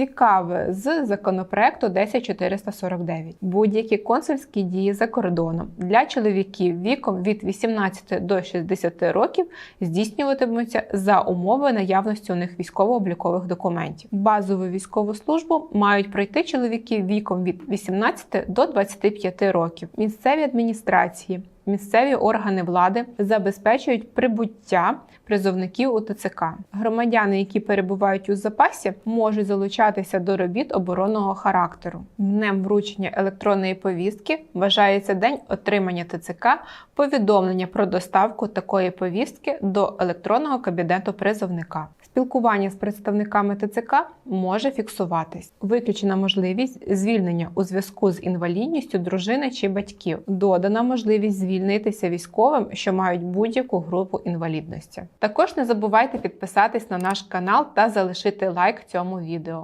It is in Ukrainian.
Цікаве з законопроекту 10449. Будь-які консульські дії за кордоном для чоловіків віком від 18 до 60 років здійснюватимуться за умови наявності у них військово-облікових документів. Базову військову службу мають пройти чоловіки віком від 18 до 25 років. Місцеві адміністрації. Місцеві органи влади забезпечують прибуття призовників у ТЦК. Громадяни, які перебувають у запасі, можуть залучатися до робіт оборонного характеру. Днем вручення електронної повістки вважається день отримання ТЦК повідомлення про доставку такої повістки до електронного кабінету призовника. Спілкування з представниками ТЦК може фіксуватись. Виключена можливість звільнення у зв'язку з інвалідністю дружини чи батьків. Додана можливість звільнитися військовим, що мають будь-яку групу інвалідності. Також не забувайте підписатись на наш канал та залишити лайк цьому відео.